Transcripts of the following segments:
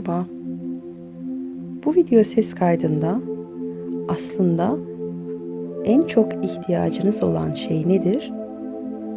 Merhaba. Bu video ses kaydında aslında en çok ihtiyacınız olan şey nedir?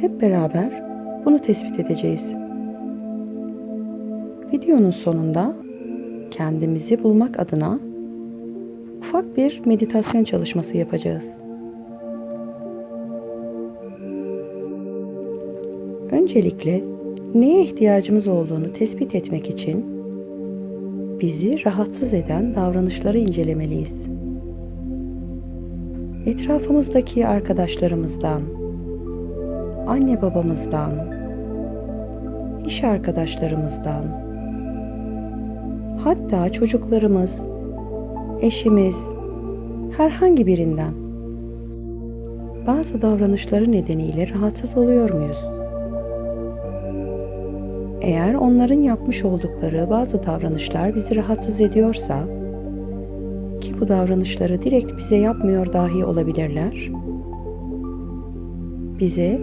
Hep beraber bunu tespit edeceğiz. Videonun sonunda kendimizi bulmak adına ufak bir meditasyon çalışması yapacağız. Öncelikle neye ihtiyacımız olduğunu tespit etmek için bizi rahatsız eden davranışları incelemeliyiz. Etrafımızdaki arkadaşlarımızdan, anne babamızdan, iş arkadaşlarımızdan, hatta çocuklarımız, eşimiz, herhangi birinden bazı davranışları nedeniyle rahatsız oluyor muyuz? Eğer onların yapmış oldukları bazı davranışlar bizi rahatsız ediyorsa ki bu davranışları direkt bize yapmıyor dahi olabilirler. Bize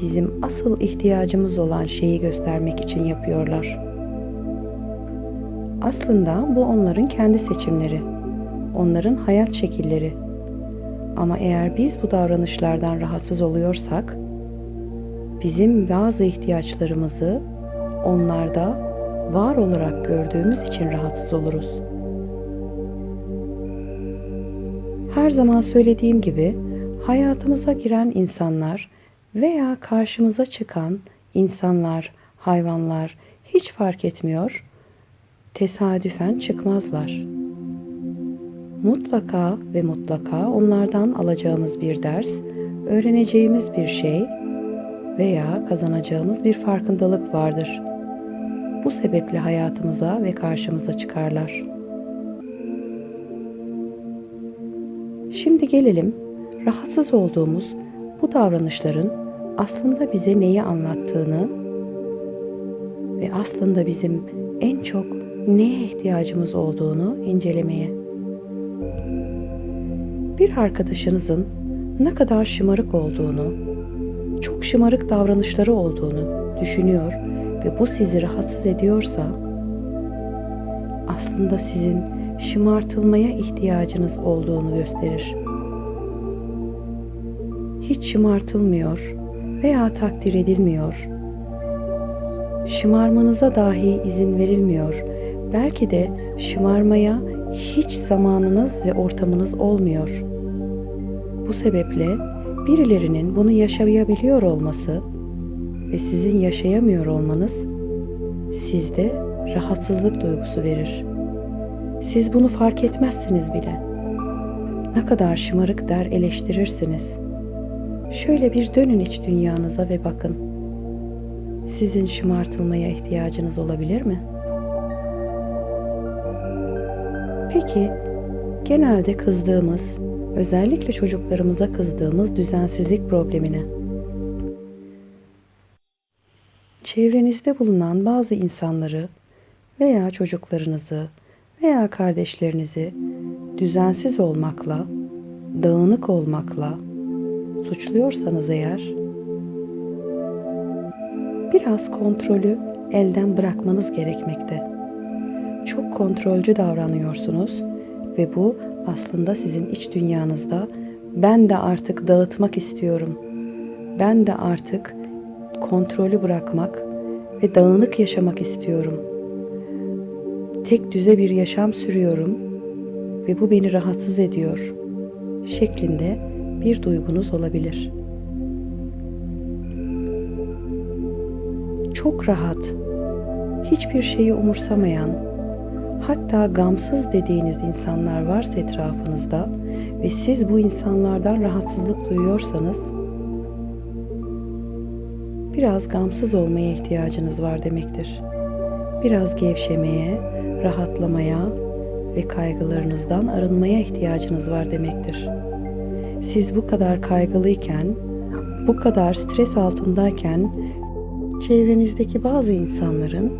bizim asıl ihtiyacımız olan şeyi göstermek için yapıyorlar. Aslında bu onların kendi seçimleri, onların hayat şekilleri. Ama eğer biz bu davranışlardan rahatsız oluyorsak, bizim bazı ihtiyaçlarımızı onlarda var olarak gördüğümüz için rahatsız oluruz. Her zaman söylediğim gibi hayatımıza giren insanlar veya karşımıza çıkan insanlar, hayvanlar hiç fark etmiyor. Tesadüfen çıkmazlar. Mutlaka ve mutlaka onlardan alacağımız bir ders, öğreneceğimiz bir şey veya kazanacağımız bir farkındalık vardır. Bu sebeple hayatımıza ve karşımıza çıkarlar. Şimdi gelelim rahatsız olduğumuz bu davranışların aslında bize neyi anlattığını ve aslında bizim en çok neye ihtiyacımız olduğunu incelemeye. Bir arkadaşınızın ne kadar şımarık olduğunu, çok şımarık davranışları olduğunu düşünüyor ve bu sizi rahatsız ediyorsa aslında sizin şımartılmaya ihtiyacınız olduğunu gösterir. Hiç şımartılmıyor veya takdir edilmiyor. Şımarmanıza dahi izin verilmiyor. Belki de şımarmaya hiç zamanınız ve ortamınız olmuyor. Bu sebeple birilerinin bunu yaşayabiliyor olması ve sizin yaşayamıyor olmanız sizde rahatsızlık duygusu verir. Siz bunu fark etmezsiniz bile. Ne kadar şımarık der eleştirirsiniz. Şöyle bir dönün iç dünyanıza ve bakın. Sizin şımartılmaya ihtiyacınız olabilir mi? Peki, genelde kızdığımız, özellikle çocuklarımıza kızdığımız düzensizlik problemine çevrenizde bulunan bazı insanları veya çocuklarınızı veya kardeşlerinizi düzensiz olmakla, dağınık olmakla suçluyorsanız eğer biraz kontrolü elden bırakmanız gerekmekte. Çok kontrolcü davranıyorsunuz ve bu aslında sizin iç dünyanızda ben de artık dağıtmak istiyorum. Ben de artık kontrolü bırakmak ve dağınık yaşamak istiyorum. Tek düze bir yaşam sürüyorum ve bu beni rahatsız ediyor şeklinde bir duygunuz olabilir. Çok rahat, hiçbir şeyi umursamayan, hatta gamsız dediğiniz insanlar varsa etrafınızda ve siz bu insanlardan rahatsızlık duyuyorsanız biraz gamsız olmaya ihtiyacınız var demektir. Biraz gevşemeye, rahatlamaya ve kaygılarınızdan arınmaya ihtiyacınız var demektir. Siz bu kadar kaygılıyken, bu kadar stres altındayken çevrenizdeki bazı insanların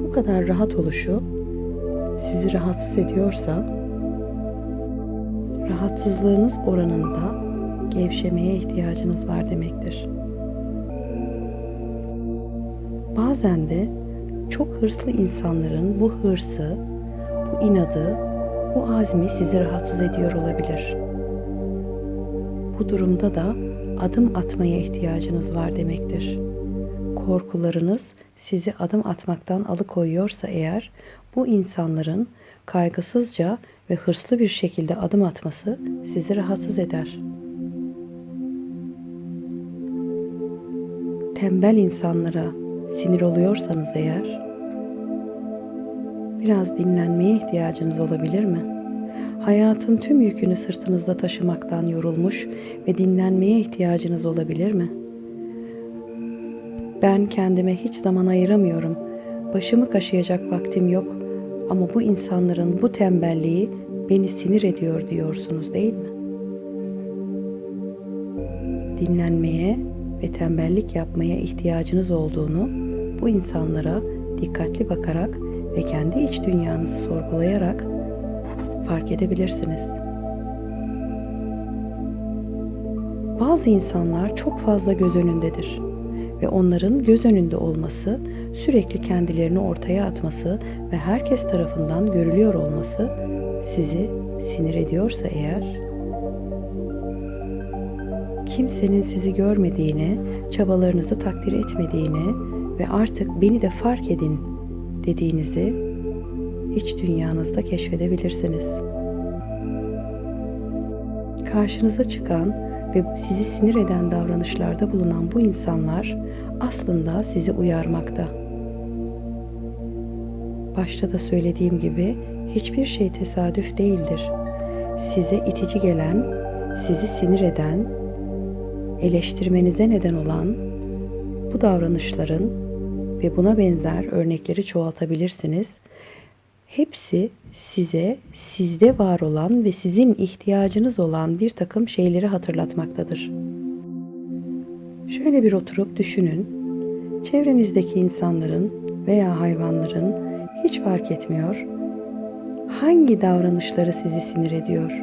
bu kadar rahat oluşu sizi rahatsız ediyorsa rahatsızlığınız oranında gevşemeye ihtiyacınız var demektir. Bazen de çok hırslı insanların bu hırsı, bu inadı, bu azmi sizi rahatsız ediyor olabilir. Bu durumda da adım atmaya ihtiyacınız var demektir. Korkularınız sizi adım atmaktan alıkoyuyorsa eğer bu insanların kaygısızca ve hırslı bir şekilde adım atması sizi rahatsız eder. Tembel insanlara sinir oluyorsanız eğer biraz dinlenmeye ihtiyacınız olabilir mi? Hayatın tüm yükünü sırtınızda taşımaktan yorulmuş ve dinlenmeye ihtiyacınız olabilir mi? Ben kendime hiç zaman ayıramıyorum. Başımı kaşıyacak vaktim yok ama bu insanların bu tembelliği beni sinir ediyor diyorsunuz değil mi? Dinlenmeye ve tembellik yapmaya ihtiyacınız olduğunu bu insanlara dikkatli bakarak ve kendi iç dünyanızı sorgulayarak fark edebilirsiniz. Bazı insanlar çok fazla göz önündedir ve onların göz önünde olması, sürekli kendilerini ortaya atması ve herkes tarafından görülüyor olması sizi sinir ediyorsa eğer kimsenin sizi görmediğini, çabalarınızı takdir etmediğini ve artık beni de fark edin dediğinizi iç dünyanızda keşfedebilirsiniz. Karşınıza çıkan ve sizi sinir eden davranışlarda bulunan bu insanlar aslında sizi uyarmakta. Başta da söylediğim gibi hiçbir şey tesadüf değildir. Size itici gelen, sizi sinir eden, eleştirmenize neden olan bu davranışların ve buna benzer örnekleri çoğaltabilirsiniz. Hepsi size sizde var olan ve sizin ihtiyacınız olan bir takım şeyleri hatırlatmaktadır. Şöyle bir oturup düşünün. Çevrenizdeki insanların veya hayvanların hiç fark etmiyor. Hangi davranışları sizi sinir ediyor?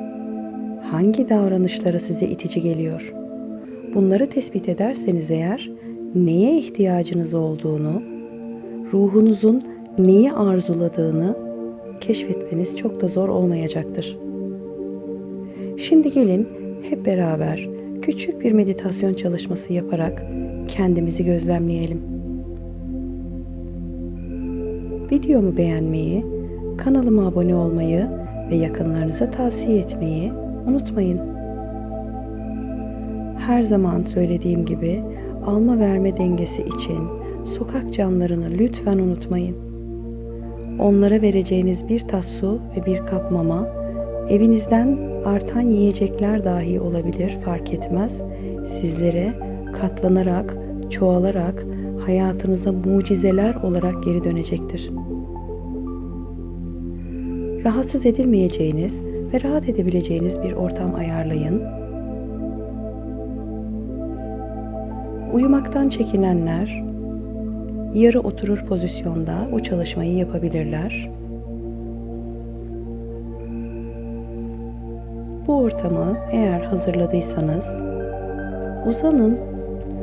Hangi davranışları size itici geliyor? Bunları tespit ederseniz eğer neye ihtiyacınız olduğunu, ruhunuzun neyi arzuladığını keşfetmeniz çok da zor olmayacaktır. Şimdi gelin hep beraber küçük bir meditasyon çalışması yaparak kendimizi gözlemleyelim. Videomu beğenmeyi, kanalıma abone olmayı ve yakınlarınıza tavsiye etmeyi unutmayın. Her zaman söylediğim gibi alma verme dengesi için sokak canlarını lütfen unutmayın. Onlara vereceğiniz bir tas su ve bir kap mama, evinizden artan yiyecekler dahi olabilir fark etmez. Sizlere katlanarak, çoğalarak hayatınıza mucizeler olarak geri dönecektir. Rahatsız edilmeyeceğiniz ve rahat edebileceğiniz bir ortam ayarlayın. Uyumaktan çekinenler yarı oturur pozisyonda bu çalışmayı yapabilirler. Bu ortamı eğer hazırladıysanız uzanın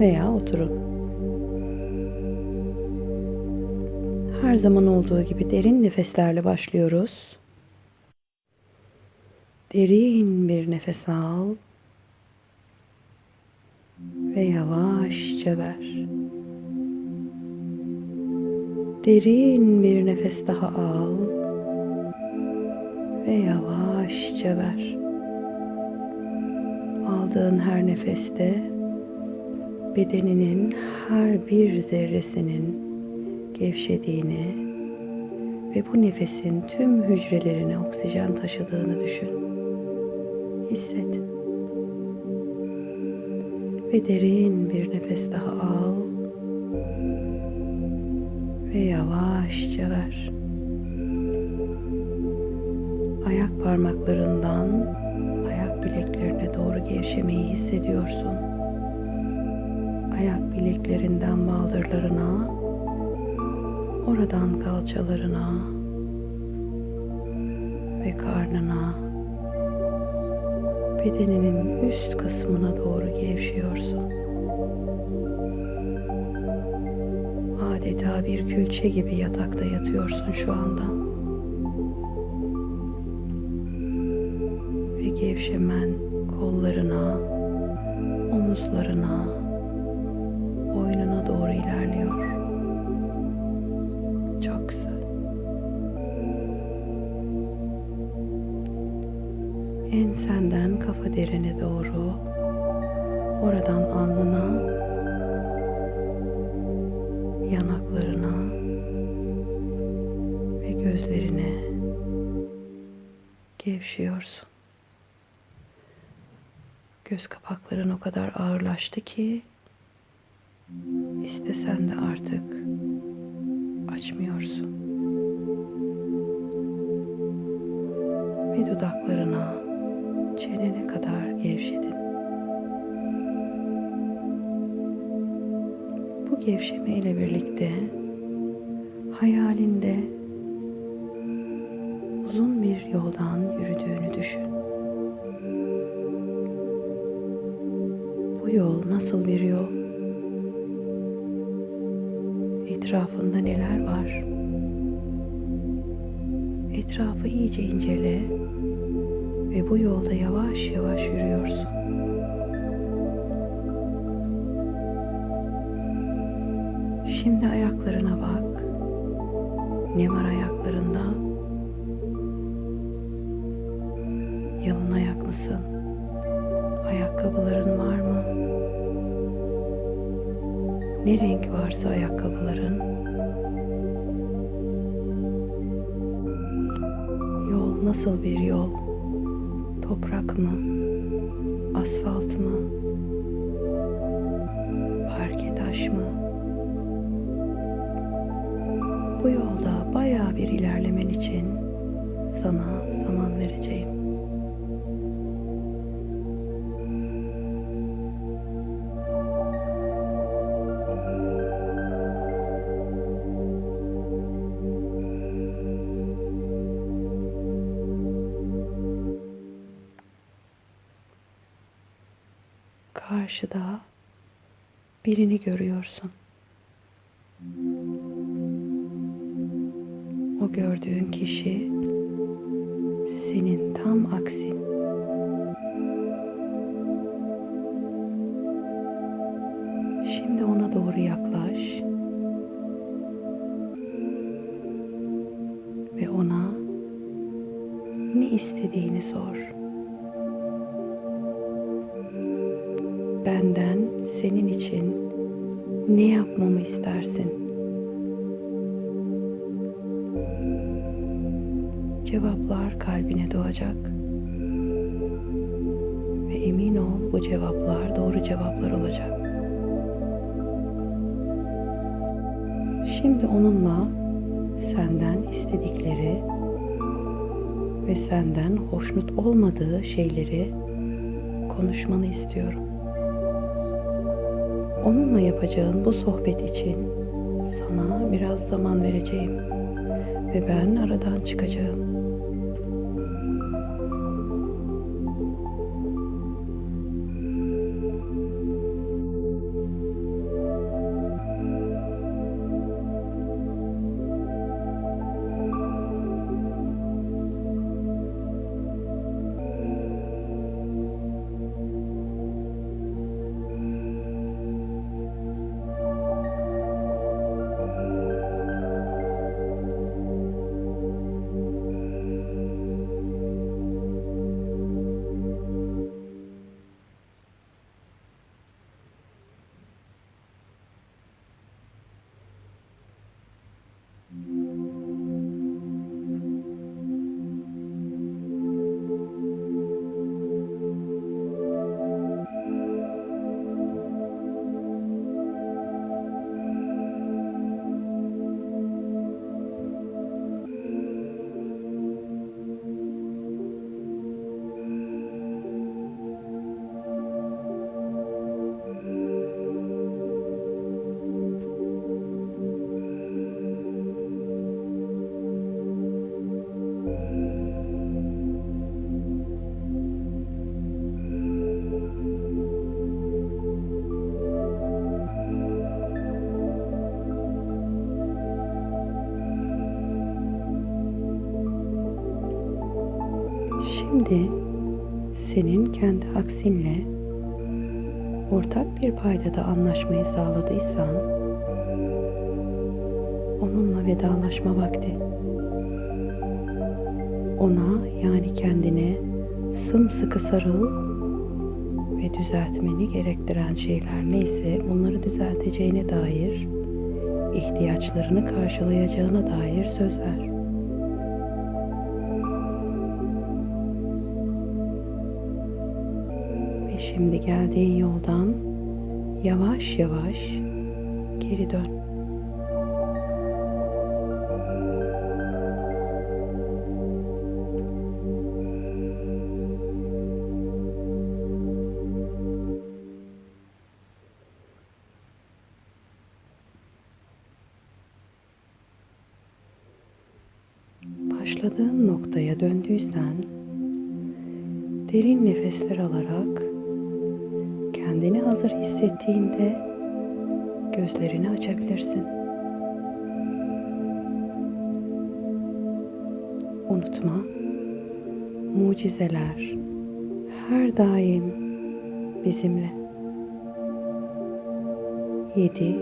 veya oturun. Her zaman olduğu gibi derin nefeslerle başlıyoruz. Derin bir nefes al ve yavaşça ver. Derin bir nefes daha al ve yavaşça ver. Aldığın her nefeste bedeninin her bir zerresinin gevşediğini ve bu nefesin tüm hücrelerine oksijen taşıdığını düşün. Hisset. Ve derin bir nefes daha al ve yavaşça ver. Ayak parmaklarından ayak bileklerine doğru gevşemeyi hissediyorsun. Ayak bileklerinden baldırlarına, oradan kalçalarına ve karnına, bedeninin üst kısmına doğru gevşiyorsun. Adeta bir külçe gibi yatakta yatıyorsun şu anda. Ve gevşemen kollarına, omuzlarına, boynuna doğru ilerliyor. Ensenden kafa derine doğru, oradan alnına, yanaklarına ve gözlerine gevşiyorsun. Göz kapakların o kadar ağırlaştı ki istesen de artık açmıyorsun. Ve dudaklarına, çenene kadar gevşedin. Bu gevşeme ile birlikte hayalinde uzun bir yoldan yürüdüğünü düşün. Bu yol nasıl bir yol? Etrafında neler var? Etrafı iyice incele ve bu yolda yavaş yavaş yürüyorsun. Şimdi ayaklarına bak. Ne var ayaklarında? Yalın ayak mısın? Ayakkabıların var mı? Ne renk varsa ayakkabıların. Yol nasıl bir yol? Toprak mı? Asfalt mı? Parke taş mı? Bu yolda bayağı bir ilerlemen için sana Karşıda birini görüyorsun. O gördüğün kişi senin tam aksin. Şimdi ona doğru yaklaş ve ona ne istediğini sor. Benden senin için ne yapmamı istersin? Cevaplar kalbine doğacak. Ve emin ol bu cevaplar doğru cevaplar olacak. Şimdi onunla senden istedikleri ve senden hoşnut olmadığı şeyleri konuşmanı istiyorum. Onunla yapacağın bu sohbet için sana biraz zaman vereceğim ve ben aradan çıkacağım. Şimdi senin kendi aksinle ortak bir paydada anlaşmayı sağladıysan onunla vedalaşma vakti. Ona yani kendine sımsıkı sarıl ve düzeltmeni gerektiren şeyler neyse bunları düzelteceğine dair, ihtiyaçlarını karşılayacağına dair söz ver. Şimdi geldiğin yoldan yavaş yavaş geri dön. Başladığın noktaya döndüysen derin nefesler alarak kendini hazır hissettiğinde gözlerini açabilirsin. Unutma, mucizeler her daim bizimle. Yedi,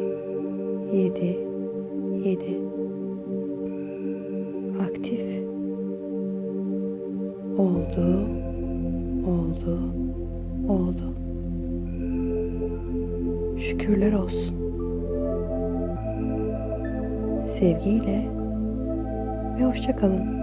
yedi, yedi. Aktif. Oldu, oldu, oldu. Şükürler olsun. Sevgiyle ve hoşça kalın.